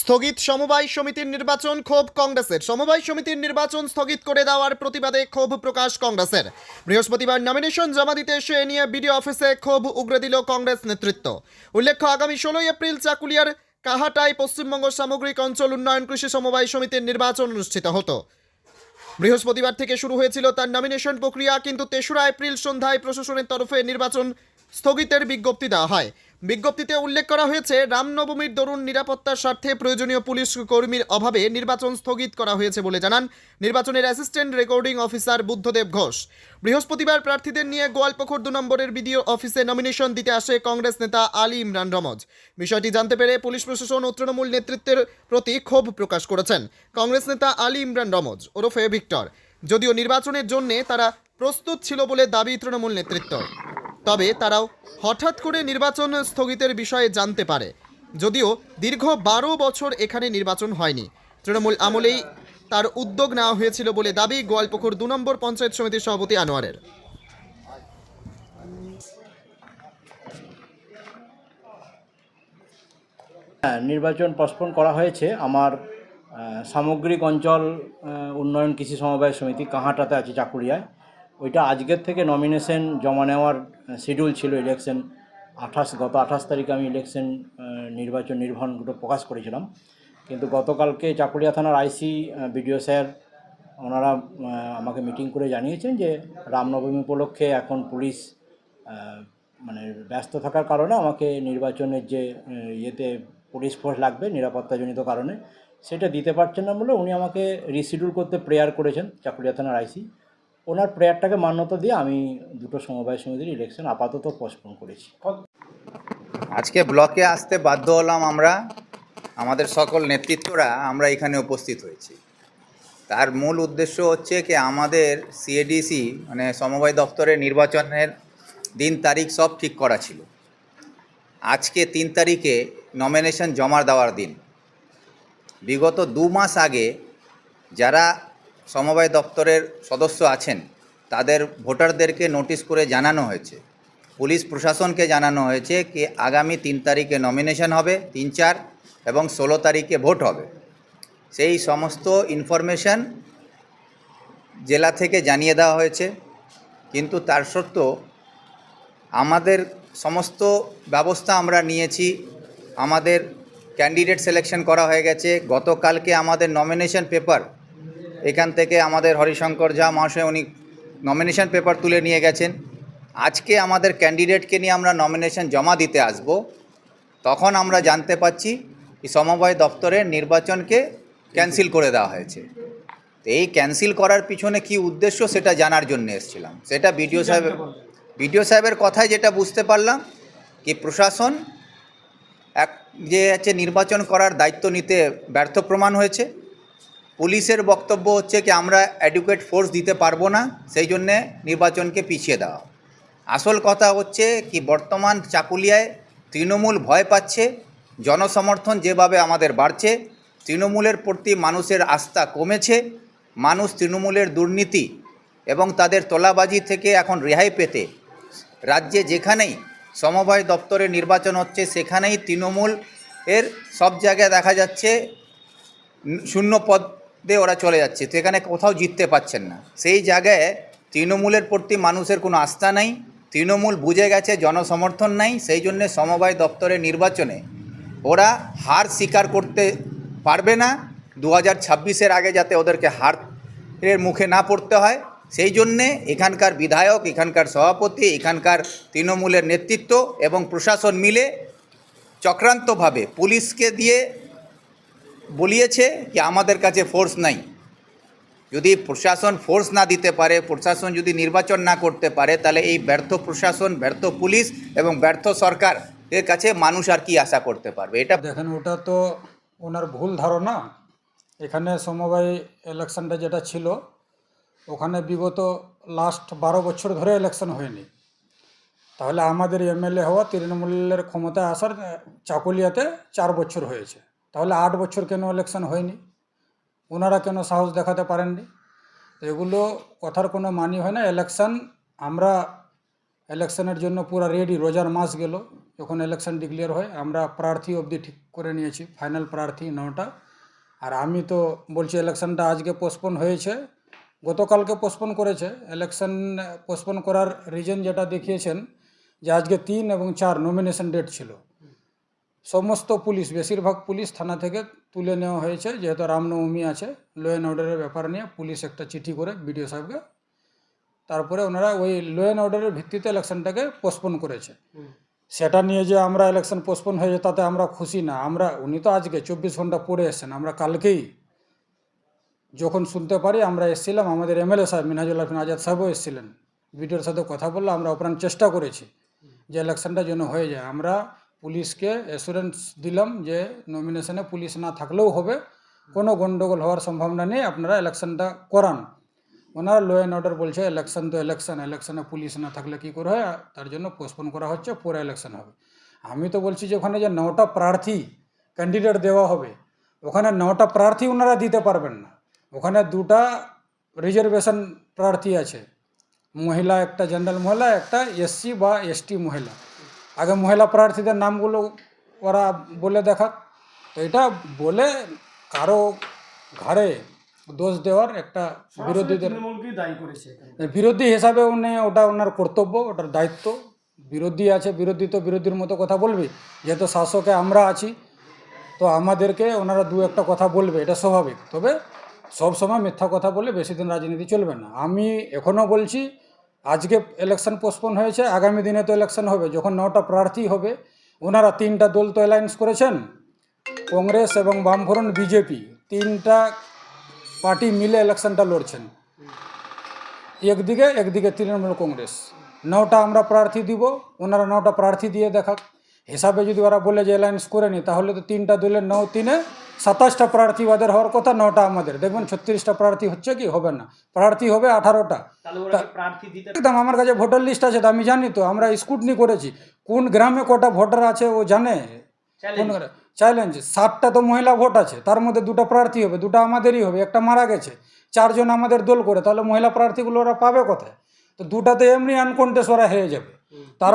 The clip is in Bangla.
স্থগিত সমবায় সমিতির নির্বাচন ক্ষোভ কংগ্রেসের। সমবায় সমিতির নির্বাচন স্থগিত করে দেওয়ার প্রতিবাদে ক্ষোভ প্রকাশ কংগ্রেসের। বৃহস্পতিবার নমিনেশন জমা দিতে এসে নিয়ে বিডিও অফিসে ক্ষোভ উগরে দিল কংগ্রেস নেতৃত্ব। উল্লেখ্য, আগামী ষোলোই এপ্রিল চাকুলিয়ার কাহাটায় পশ্চিমবঙ্গ সামগ্রিক অঞ্চল উন্নয়ন কৃষি সমবায় সমিতির নির্বাচন অনুষ্ঠিত হতো। বৃহস্পতিবার থেকে শুরু হয়েছিল তার নমিনেশন প্রক্রিয়া, কিন্তু তেসরা এপ্রিল সন্ধ্যায় প্রশাসনের তরফে নির্বাচন স্থগিতের বিজ্ঞপ্তি দেওয়া হয়। বিজ্ঞপ্তিতে উল্লেখ করা হয়েছে, রামনবমীর দরুন নিরাপত্তার স্বার্থে প্রয়োজনীয় পুলিশ কর্মীর অভাবে নির্বাচন স্থগিত করা হয়েছে বলে জানান নির্বাচনের assistant recording officer Buddhadeb Ghosh. বৃহস্পতিবার প্রার্থীদের নিয়ে গোয়ালপুকুর দু নম্বরের বিডিও অফিসে নমিনেশন দিতে আসে কংগ্রেস নেতা আলী ইমরান রমজ। বিষয়টি জানতে পেরে পুলিশ প্রশাসন ও তৃণমূল নেতৃত্বের প্রতি ক্ষোভ প্রকাশ করেছেন কংগ্রেস নেতা আলী ইমরান রমজ, ওরফে ভিক্টর। যদিও নির্বাচনের জন্যে তারা প্রস্তুত ছিল বলে দাবি তৃণমূল নেতৃত্ব। তবে তারাও হঠাৎ করে নির্বাচন স্থগিতের বিষয়ে জানতে পারে। যদিও দীর্ঘ বারো বছর এখানে নির্বাচন হয়নি। তৃণমূল আমলেই তার উদ্যোগ নেওয়া হয়েছিল বলে দাবি গোয়ালপুকুর দু নম্বর পঞ্চায়েত সমিতির সভাপতি আনোয়ারের। হ্যাঁ নির্বাচন পসপন করা হয়েছে। আমার সামগ্রিক অঞ্চল উন্নয়ন কৃষি সমবায় সমিতি কাহাটাতে আছে, চাকুরিয়ায়। ওইটা আজকের থেকে নমিনেশন জমা নেওয়ার শিডিউল ছিল ইলেকশন আঠাশ, গত আঠাশ তারিখে আমি ইলেকশন নির্বাচন নির্বাহনগুলো প্রকাশ করেছিলাম। কিন্তু গতকালকে চাকুরিয়া থানার আইসি বিডিও স্যার ওনারা আমাকে মিটিং করে জানিয়েছেন যে রামনবমী উপলক্ষে এখন পুলিশ মানে ব্যস্ত থাকার কারণে আমাকে নির্বাচনের যে ইয়েতে পুলিশ ফোর্স লাগবে, নিরাপত্তাজনিত কারণে, সেটা দিতে পারছেন না বলে উনি আমাকে রিশিডিউল করতে প্রেয়ার করেছেন চাকুরিয়া থানার আইসি ওনার প্রেয়ারটাকে মান্যতা দিয়ে আমি দুটো সমবায় সমিতির ইলেকশন আপাতত পোস্টপোন করেছি। আজকে ব্লকে আসতে বাধ্য হলাম আমরা, আমাদের সকল নেতৃত্বরা আমরা এখানে উপস্থিত হয়েছি। তার মূল উদ্দেশ্য হচ্ছে কি, আমাদের সিএডিসি মানে সমবায় দপ্তরের নির্বাচনের দিন তারিখ সব ঠিক করা ছিল। আজকে তিন তারিখে নমিনেশন জমা দেওয়ার দিন। বিগত দু মাস আগে যারা সমবায় দপ্তরের সদস্য আছেন, তাদের ভোটারদেরকে নোটিশ করে জানানো হয়েছে। পুলিশ প্রশাসনকে জানানো হয়েছে কি আগামী তিন তারিখে নমিনেশন হবে, তিন চার এবং ষোলো তারিখে ভোট হবে। সেই সমস্ত ইনফরমেশন জেলা থেকে জানিয়ে দেওয়া হয়েছে, কিন্তু তার সত্ত্বেও আমাদের সমস্ত ব্যবস্থা আমরা নিয়েছি। আমাদের ক্যান্ডিডেট সিলেকশন করা হয়ে গেছে। গতকালকে আমাদের নমিনেশন পেপার এখান থেকে আমাদের হরিশঙ্কর ঝা মহাশয় উনি নমিনেশন পেপার তুলে নিয়ে গেছেন। আজকে আমাদের ক্যান্ডিডেটকে নিয়ে আমরা নমিনেশন জমা দিতে আসব। তখন আমরা জানতে পাচ্ছি সমবায় দপ্তরের নির্বাচনকে ক্যান্সেল করে দেওয়া হয়েছে। তো এই ক্যান্সেল করার পিছনে কি উদ্দেশ্য সেটা জানার জন্য এসেছিলাম। সেটা বিডিও সাহেব বিডিও সাহেবের কথায় যেটা বুঝতে পারলাম কি প্রশাসন এক যে হচ্ছে নির্বাচন করার দায়িত্ব নিতে ব্যর্থ প্রমাণ হয়েছে। পুলিশের বক্তব্য হচ্ছে কি, আমরা অ্যাডুকেট ফোর্স দিতে পারব না, সেই জন্যে নির্বাচনকে পিছিয়ে দেওয়া। আসল কথা হচ্ছে কি, বর্তমান চাকুলিয়ায় তৃণমূল ভয় পাচ্ছে, জনসমর্থন যেভাবে আমাদের বাড়ছে, তৃণমূলের প্রতি মানুষের আস্থা কমেছে, মানুষ তৃণমূলের দুর্নীতি এবং তাদের তোলাবাজি থেকে এখন রেহাই পেতে, রাজ্যে যেখানেই সমবায় দপ্তরে নির্বাচন হচ্ছে, সেখানেই তৃণমূল এর সব জায়গায় দেখা যাচ্ছে শূন্য পদে ওরা চলে যাচ্ছে। তো এখানে কোথাও জিততে পাচ্ছেন না। সেই জায়গায় তৃণমূলের প্রতি মানুষের কোনো আস্থা নাই। তৃণমূল বুঝে গেছে, জনসমর্থন নাই। সেই জন্যে সমবায় দপ্তরের নির্বাচনে ওরা হার স্বীকার করতে পারবে না। দু হাজার ছাব্বিশের আগে যাতে ওদেরকে হারের মুখে না পড়তে হয়। সেই জন্যে এখানকার বিধায়ক, এখানকার সভাপতি, এখানকার তৃণমূলের নেতৃত্ব এবং প্রশাসন মিলে চক্রান্তভাবে পুলিশকে দিয়ে বলিয়েছে কি আমাদের কাছে ফোর্স নাই। যদি প্রশাসন ফোর্স না দিতে পারে, প্রশাসন যদি নির্বাচন না করতে পারে, তাহলে এই ব্যর্থ প্রশাসন, ব্যর্থ পুলিশ এবং ব্যর্থ সরকার এর কাছে মানুষ আর কি আশা করতে পারবে? এটা দেখেন, ওটা তো ওনার ভুল ধারণা। এখানে সমবায় ইলেকশনটা যেটা ছিল, ওখানে বিগত লাস্ট বারো বছর ধরে ইলেকশন হয়নি। তাহলে আমাদের এমএলএ হওয়া তৃণমূলের ক্ষমতায় আসার চাকুলিয়াতে চার বছর হয়েছে। তাহলে আট বছর কেন ইলেকশন হয়নি? ওনারা কেন সাহস দেখাতে পারেননি? এগুলো কথার কোনো মানি হয় না। ইলেকশন আমরা ইলেকশনের জন্য পুরো রেডি রোজার মাস গেল, যখন ইলেকশন ডিক্লেয়ার হয়, আমরা প্রার্থী অবধি ঠিক করে নিয়েছি ফাইনাল প্রার্থী নটা। আর আমি তো বলছি ইলেকশনটা আজকে পোস্টপোন হয়েছে। গতকালকে পোস্টপোন করেছে। ইলেকশন পোস্টপোন করার রিজন যেটা দেখিয়েছেন যে আজকে তিন এবং চার নমিনেশন ডেট ছিল। সমস্ত পুলিশ বেশিরভাগ পুলিশ থানা থেকে তুলে নেওয়া হয়েছে যেহেতু রামনবমী আছে। ল অ্যান্ড অর্ডারের ব্যাপার নিয়ে পুলিশ একটা চিঠি করে বিডিও সাহেবকে তারপরে ওনারা ওই ল অ্যান্ড অর্ডারের ভিত্তিতে ইলেকশনটাকে পোস্টপোন করেছে। সেটা নিয়ে যে আমরা ইলেকশন পোস্টপোন হয়েছে তাতে আমরা খুশি না। আমরা উনি তো আজকে চব্বিশ ঘণ্টা পরে এসেছেন আমরা কালকেই যখন শুনতে পারি আমরা এসেছিলাম আমাদের এমএলএ সাহেব মিনহাজুল আফিন আজাদ সাহেবও এসেছিলেন। বিডিওর সাথে কথা বললে আমরা ওপরান চেষ্টা করেছি যে ইলেকশনটা যেন হয়ে যায়। আমরা পুলিশকে অ্যাসুরেন্স দিলাম যে নমিনেশনে পুলিশ না থাকলেও হবে। কোনো গণ্ডগোল হওয়ার সম্ভাবনা নেই, আপনারা ইলেকশনটা করান। ওনারা ল অ্যান্ড অর্ডার বলছে ইলেকশন তো ইলেকশন ইলেকশনে পুলিশ না থাকলে কী করে হয়? তার জন্য পোস্টপোন করা হচ্ছে, পরে ইলেকশন হবে। আমি তো বলছি যে ওখানে যে নটা প্রার্থী ক্যান্ডিডেট দেওয়া হবে, ওখানে নটা প্রার্থী ওনারা দিতে পারবেন না। ওখানে দুটা রিজার্ভেশন প্রার্থী আছে। মহিলা একটা জেনারেল মহিলা একটা এসসি বা এসটি মহিলা। আগে মহিলা প্রার্থীদের নামগুলো ওরা বলে দেখাক। তো এটা বলে কারও ঘাড়ে দোষ দেওয়ার একটা বিরোধীদের দায়ী করেছে বিরোধী হিসাবে উনি ওটা ওনার কর্তব্য ওটার দায়িত্ব। বিরোধী আছে বিরোধী তো বিরোধীর মতো কথা বলবে। যেহেতু শাসকে আমরা আছি তো আমাদেরকে ওনারা দু একটা কথা বলবে এটা স্বাভাবিক। তবে সব সময় মিথ্যা কথা বলে বেশি দিন রাজনীতি চলবে না। আমি এখনও বলছি আজকে ইলেকশন পোস্টপোন হয়েছে, আগামী দিনে তো ইলেকশন হবে। যখন নটা প্রার্থী হবে, ওনারা তিনটা দল তো অ্যালায়েন্স করেছেন, কংগ্রেস এবং বামফ্রন্ট, বিজেপি। তিনটা পার্টি মিলে ইলেকশনটা লড়ছেন। একদিকে একদিকে তৃণমূল কংগ্রেস। নটা আমরা প্রার্থী দিব, ওনারা নটা প্রার্থী দিয়ে দেখাক। হিসাবে যদি ওরা বলে যে অ্যালায়েন্স করে নি তাহলে তো তিনটা দলের নও তিনে সাতাশটা প্রার্থী ওদের হওয়ার কথা নটা আমাদের। দেখবেন ছত্রিশটা প্রার্থী হচ্ছে কি? হবে না। প্রার্থী হবে আঠারোটা। তাহলে ওরা কি প্রার্থী দিতে একদম আমার কাছে ভোটার লিস্ট আছে তো আমি জানি তো আমরা স্কুটনি করেছি। কোন গ্রামে কটা ভোটার আছে ও জানে? কোন চ্যালেঞ্জ সাতটা তো মহিলা ভোট আছে তার মধ্যে দুটো প্রার্থী হবে দুটো আমাদেরই হবে একটা মারা গেছে। চারজন আমাদের দল করে তাহলে মহিলা প্রার্থীগুলো ওরা পাবে কোথায়? তো দুটাতে এমনি আনকন্টেস ওরা হয়ে যাবে। তার